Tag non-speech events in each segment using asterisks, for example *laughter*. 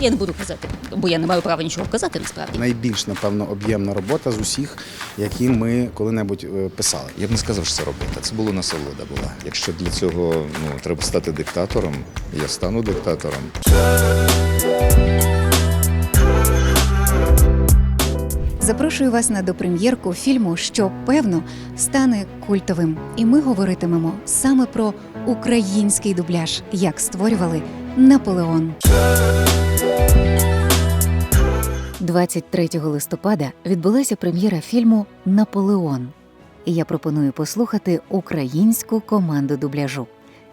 Я не буду казати, бо я не маю права нічого казати насправді. Найбільш, напевно, об'ємна робота з усіх, які ми коли-небудь е, писали. Я б не сказав, що це робота. Це було насолода була. Якщо для цього ну, треба стати диктатором, я стану диктатором. Запрошую вас на допрем'єрку фільму, що певно стане культовим. І ми говоритимемо саме про український дубляж, як створювали Наполеон. 23 листопада відбулася прем'єра фільму Наполеон. І я пропоную послухати українську команду дубляжу.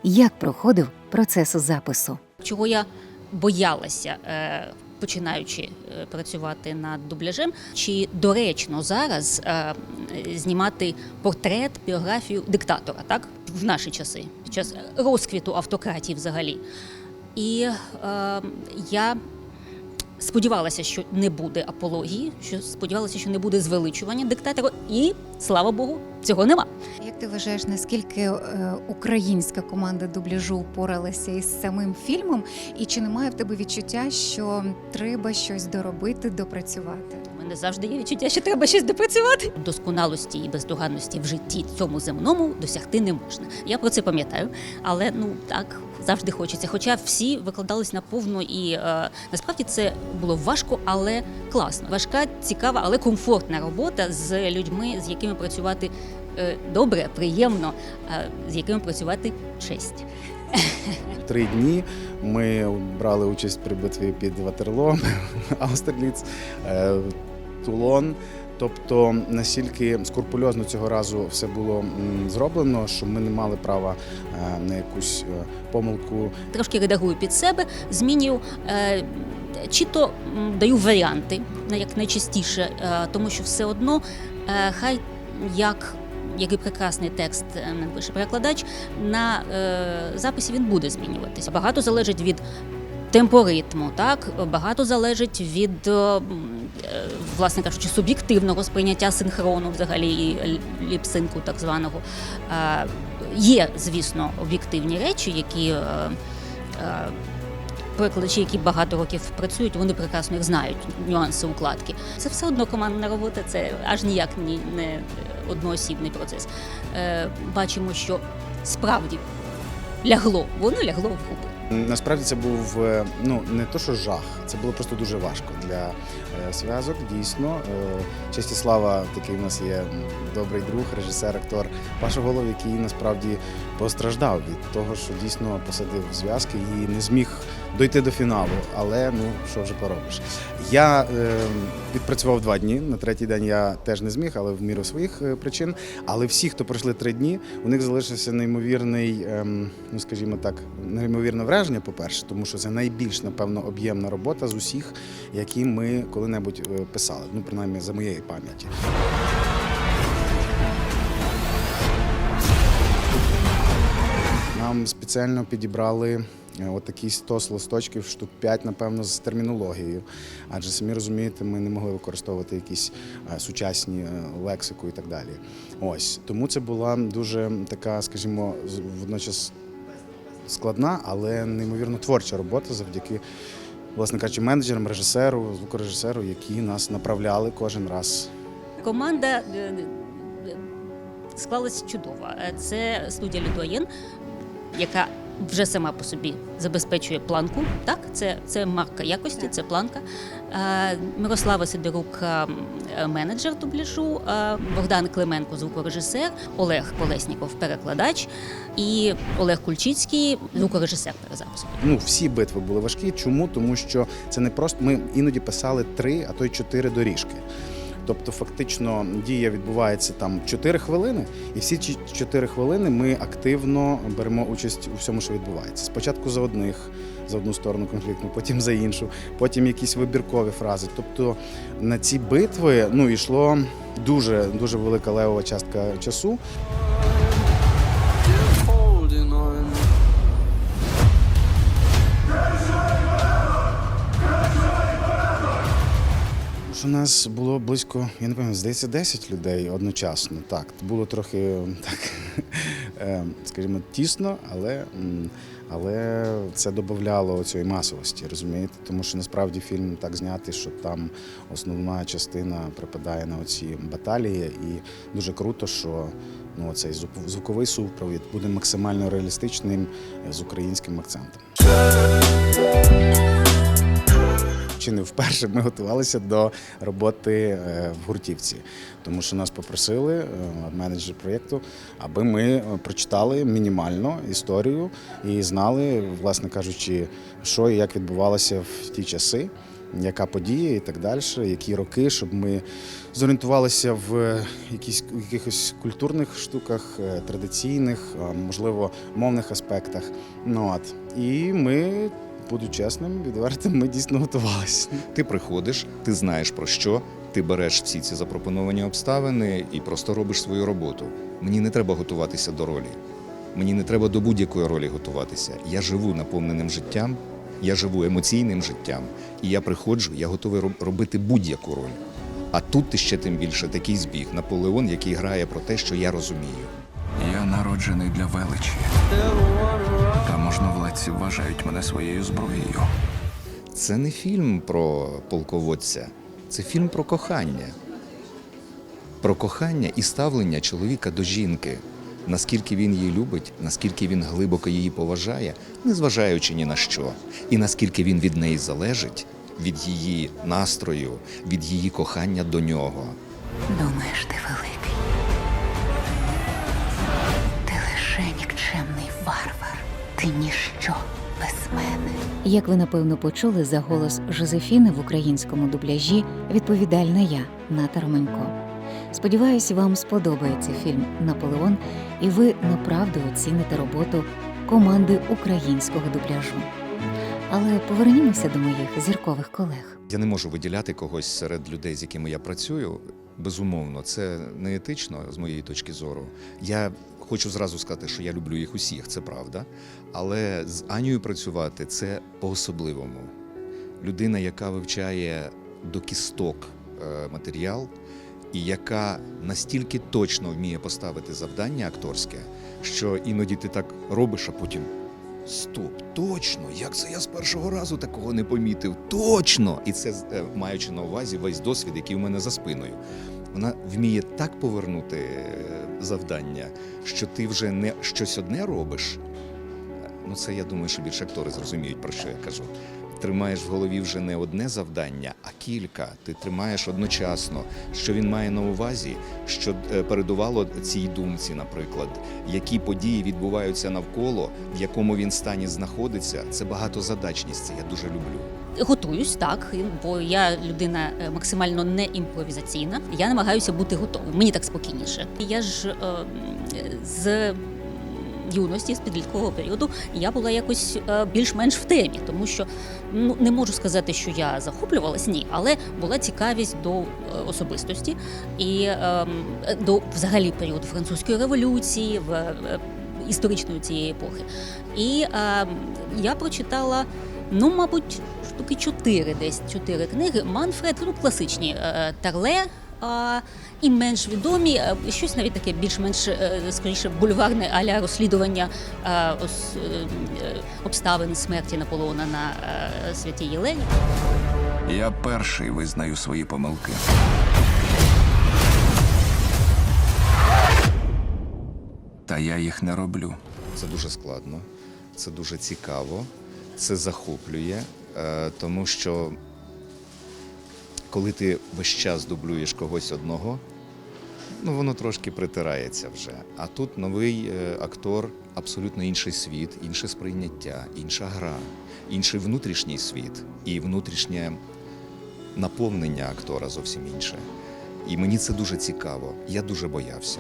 Як проходив процес запису? Чого я боялася, е, починаючи е, працювати над дубляжем, чи доречно зараз е, знімати портрет, біографію диктатора, так в наші часи, під час розквіту автократії взагалі. І е, я сподівалася, що не буде апології, що сподівалася, що не буде звеличування диктатора, і слава Богу, цього нема. Як ти вважаєш, наскільки е, українська команда дубляжу впоралася із самим фільмом? І чи немає в тебе відчуття, що треба щось доробити, допрацювати? Мене завжди є відчуття, що треба щось допрацювати. Досконалості і бездоганності в житті цьому земному досягти не можна. Я про це пам'ятаю, але ну так завжди хочеться. Хоча всі викладались наповну, і е, насправді це було важко, але класно. Важка, цікава, але комфортна робота з людьми, з якими працювати е, добре, приємно, е, з якими працювати честь. *laughs* Три дні ми брали участь при битві під Ватерло, *laughs* Аустерліц, е, Тулон. Тобто настільки скрупульозно цього разу все було зроблено, що ми не мали права е, на якусь е, помилку трошки редагую під себе, змінюю. Е, чи то даю варіанти, як найчастіше, тому що все одно хай як який прекрасний текст е, напише перекладач, на записі він буде змінюватися. Багато залежить від темпоритму, так багато залежить від, е, е, власне кажучи, суб'єктивного сприйняття синхрону, взагалі і ліпсинку, так званого. Е, Є, звісно, об'єктивні речі, які перекладачі, які багато років працюють, вони прекрасно їх знають, нюанси укладки. Це все одно командна робота, це аж ніяк ні- не одноосібний процес. Бачимо, що справді лягло, воно лягло в губи. Насправді це був е, ну не то, що жах, це було просто дуже важко для е, зв'язок. Дійсно, Е, честь і слава, такий у нас є добрий друг, режисер, актор Паша Голов, який насправді постраждав від того, що дійсно посадив зв'язки і не зміг дойти до фіналу. Але ну що вже поробиш. Я е, відпрацював два дні. На третій день я теж не зміг, але в міру своїх е, причин. Але всі, хто пройшли три дні, у них залишився неймовірний, ем, ну скажімо так, неймовірне враження, по-перше, тому що це найбільш, напевно, об'ємна робота з усіх, які ми коли-небудь е, писали. Ну, принаймні, за моєї пам'яті. Нам спеціально підібрали е, отакі 100 листочків, штук 5, напевно, з термінологією. Адже самі розумієте, ми не могли використовувати якісь е, сучасні е, лексику і так далі. Ось тому це була дуже така, скажімо, водночас складна, але неймовірно творча робота завдяки, власне кажучи, менеджерам, режисеру, звукорежисеру, які нас направляли кожен раз. Команда склалась чудово. Е, Це студія Лідоєн, яка вже сама по собі забезпечує планку. Так, це, це марка якості, це планка. Е, Мирослава Сидорук, е, менеджер дубляжу, е, Богдан Клименко, звукорежисер, Олег Колесніков, перекладач, і Олег Кульчицький, звукорежисер перезапису. Ну, всі битви були важкі. Чому? Тому що це не просто ми іноді писали три, а то й чотири доріжки. Тобто, фактично, дія відбувається там 4 хвилини, і всі ці 4 хвилини ми активно беремо участь у всьому, що відбувається. Спочатку за одних, за одну сторону конфлікту, потім за іншу, потім якісь вибіркові фрази. Тобто на ці битви ну йшло дуже дуже велика левова частка часу. У нас було близько, я не пам'ятаю, здається, 10 людей одночасно. Так, було трохи так. *laughs* е, скажімо, тісно, але, але це додавало цієї масовості, розумієте? Тому що насправді фільм так знятий, що там основна частина припадає на оці баталії, і дуже круто, що ну, цей звуковий супровід буде максимально реалістичним з українським акцентом. Чи не вперше ми готувалися до роботи е, в гуртівці, тому що нас попросили е, менеджер проєкту, аби ми е, прочитали мінімально історію і знали, власне кажучи, що і як відбувалося в ті часи, яка подія і так далі, які роки, щоб ми зорієнтувалися в якісь якихось культурних штуках, традиційних, можливо, мовних аспектах. Ну от і ми. Буду чесним, відвертим, ми дійсно готувалися. Ти приходиш, ти знаєш про що, ти береш всі ці запропоновані обставини і просто робиш свою роботу. Мені не треба готуватися до ролі. Мені не треба до будь-якої ролі готуватися. Я живу наповненим життям, я живу емоційним життям, і я приходжу, я готовий робити будь-яку роль. А тут ти ще тим більше такий збіг Наполеон, який грає про те, що я розумію. Я народжений для величі. Та можновладці вважають мене своєю зброєю. Це не фільм про полководця, це фільм про кохання. Про кохання і ставлення чоловіка до жінки. Наскільки він її любить, наскільки він глибоко її поважає, незважаючи ні на що, і наскільки він від неї залежить, від її настрою, від її кохання до нього. Думаєш, ти нікчемний варвар. Ти ніщо без мене. Як ви напевно почули за голос Жозефіни в українському дубляжі, відповідальна я, Ната Романько. Сподіваюсь, вам сподобається фільм Наполеон, і ви направду оціните роботу команди українського дубляжу. Але повернімося до моїх зіркових колег. Я не можу виділяти когось серед людей, з якими я працюю. Безумовно, це не етично з моєї точки зору. Я хочу зразу сказати, що я люблю їх усіх, це правда. Але з Анією працювати це по-особливому. Людина, яка вивчає до кісток е, матеріал, і яка настільки точно вміє поставити завдання акторське, що іноді ти так робиш, а потім Стоп, точно! Як це я з першого разу такого не помітив? Точно! І це е, маючи на увазі весь досвід, який у мене за спиною. Вона вміє так повернути е, завдання, що ти вже не щось одне робиш. Ну, це я думаю, що більше актори зрозуміють, про що я кажу. Тримаєш в голові вже не одне завдання, а кілька. Ти тримаєш одночасно, що він має на увазі, що е, передувало цій думці, наприклад, які події відбуваються навколо, в якому він стані знаходиться. Це багатозадачність. Це я дуже люблю. Готуюсь так, бо я людина е, максимально не імпровізаційна. Я намагаюся бути готовою. Мені так спокійніше. Я ж е, з юності, з підліткового періоду, я була якось е, більш-менш в темі, тому що ну не можу сказати, що я захоплювалась, ні, але була цікавість до е, особистості і е, до взагалі періоду французької революції, в е, історичної цієї епохи. І е, я прочитала. Ну, мабуть, штуки чотири десь чотири книги. Манфред, ну, класичні е, Тарле. А, і менш відомі, е, щось навіть таке більш-менш е, скоріше бульварне аля розслідування е, ос- обставин смерті Наполеона на святій Єлені. Я перший визнаю свої помилки. Та я їх не роблю. Це дуже складно, це дуже цікаво, це захоплює, тому що коли ти весь час дублюєш когось одного, ну воно трошки притирається вже. А тут новий е, актор, абсолютно інший світ, інше сприйняття, інша гра, інший внутрішній світ і внутрішнє наповнення актора зовсім інше. І мені це дуже цікаво. Я дуже боявся.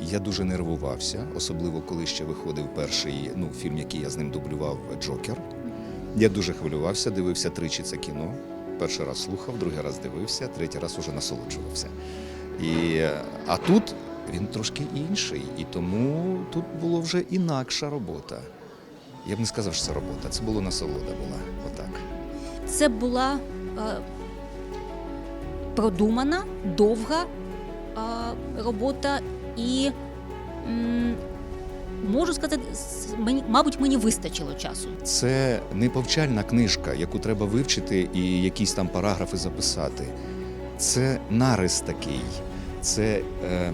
Я дуже нервувався, особливо коли ще виходив перший ну, фільм, який я з ним дублював Джокер. Я дуже хвилювався, дивився тричі це кіно. Перший раз слухав, другий раз дивився, третій раз уже насолоджувався. І, а тут він трошки інший, і тому тут було вже інакша робота. Я б не сказав, що це робота, це було насолода була. Отак. Це була е, продумана, довга е, робота і можу сказати, мені, мабуть, мені вистачило часу. Це не повчальна книжка, яку треба вивчити і якісь там параграфи записати. Це нарис такий, це е,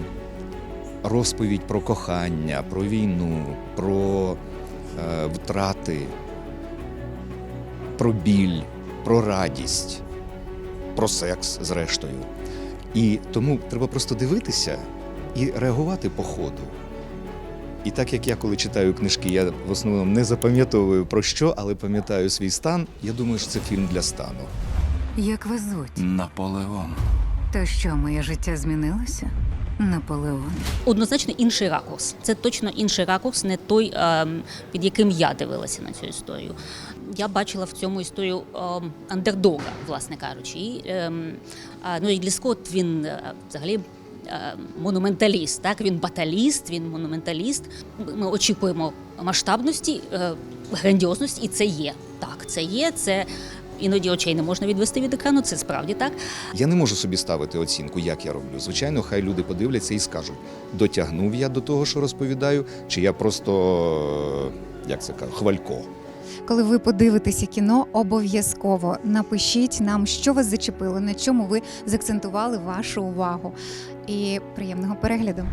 розповідь про кохання, про війну, про е, втрати, про біль, про радість, про секс, зрештою. І тому треба просто дивитися і реагувати по ходу. І так як я коли читаю книжки, я в основному не запам'ятовую про що, але пам'ятаю свій стан, я думаю, що це фільм для стану. Як вас звуть? Наполеон. То що, моє життя змінилося? Наполеон. Однозначно інший ракурс. Це точно інший ракурс, не той, ем, під яким я дивилася на цю історію. Я бачила в цьому історію ем, андердога, власне кажучи. І, ем, а, ну, Рідлі Скотт, він е, взагалі. Е, Монументаліст, так він баталіст, він монументаліст. Ми очікуємо масштабності, е, грандіозності, і це є. Так, це є. Це іноді очей не можна відвести від екрану. Це справді так. Я не можу собі ставити оцінку, як я роблю. Звичайно, хай люди подивляться і скажуть, дотягнув я до того, що розповідаю, чи я просто е, як це кажу, хвалько. Коли ви подивитеся кіно, обов'язково напишіть нам, що вас зачепило, на чому ви закцентували вашу увагу. І приємного перегляду.